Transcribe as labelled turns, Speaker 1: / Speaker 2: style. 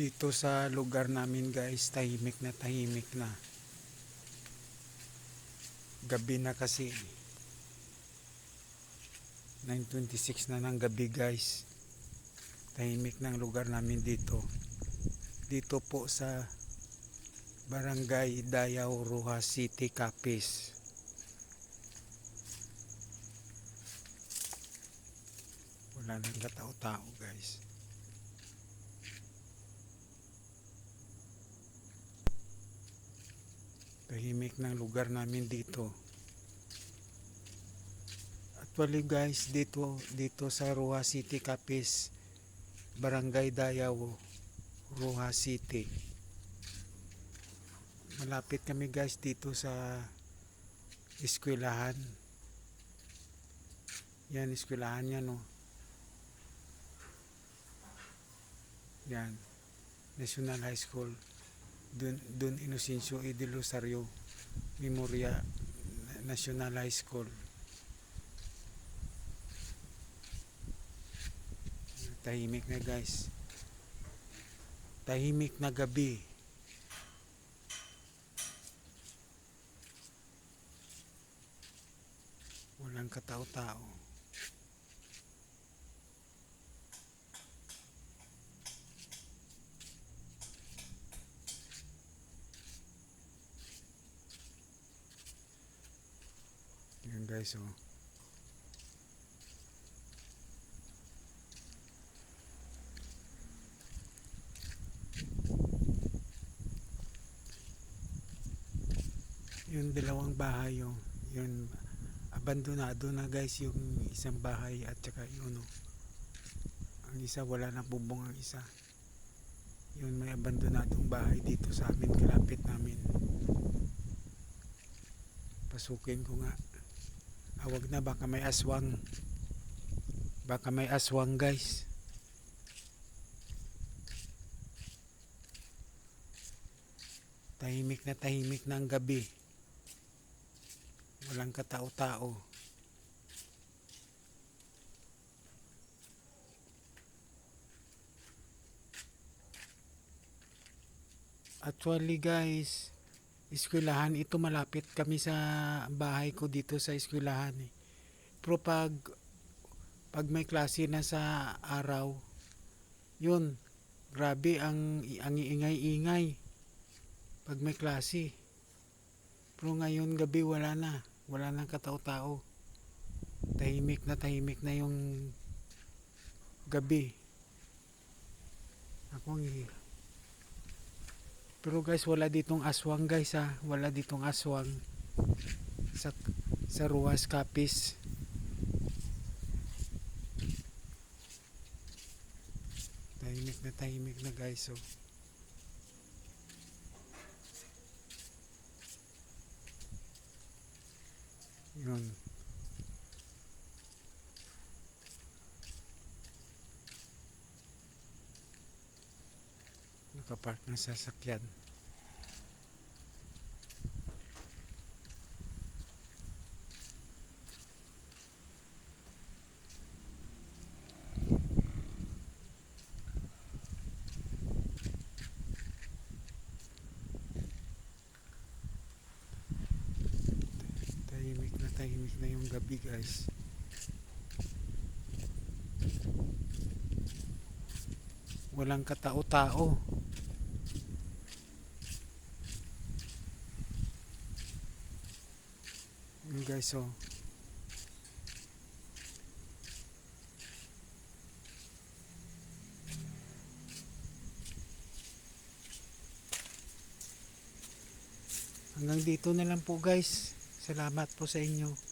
Speaker 1: dito sa lugar namin guys tahimik na tahimik na. Gabi na kasi. 9.26 na ng gabi guys. Tahimik ng lugar namin dito. Dito po sa barangay Dayaw Rojas City Capiz. Wala nang katao-tao guys tahimik ng lugar namin dito. Actually guys dito dito sa Rojas City Capiz Barangay Dayaw Rojas City. Malapit kami guys dito sa eskwelahan. Yan eskwelahan yan oh yan. National High School Dun, Dun Inocencio E. de Rosario Memoria National High School. Tahimik na guys. Tahimik na gabi. Walang katao-tao Yan guys oh. Yung dalawang bahay oh. Yun abandonado na guys yung isang bahay at saka yun oh. Ang isa wala na bubong ang isa. Yun may abandonadong bahay dito sa amin kalapit namin. Pasukin ko nga. Awag na baka may aswang. Baka may aswang guys. Tahimik na tahimik na ang gabi. Walang katao-tao. Actually guys, eskwelahan ito malapit kami sa bahay ko dito sa eskwelahan eh. Pero pag pag may klase na sa araw, yun, grabe ang ang ingay-ingay pag may klase. Pero ngayon gabi wala na, wala nang katao-tao. Tahimik na tahimik na yung gabi. Ako ang pero guys, wala ditong aswang guys ha. Wala ditong aswang sa sa Ruas Capiz. Tahimik na tahimik na guys oh. Yun. Nakapark ng sasakyan. Tahimik na tahimik na yung gabi guys. Walang katao-tao. Yun guys oh. Hanggang dito na lang po guys. Salamat po sa inyo.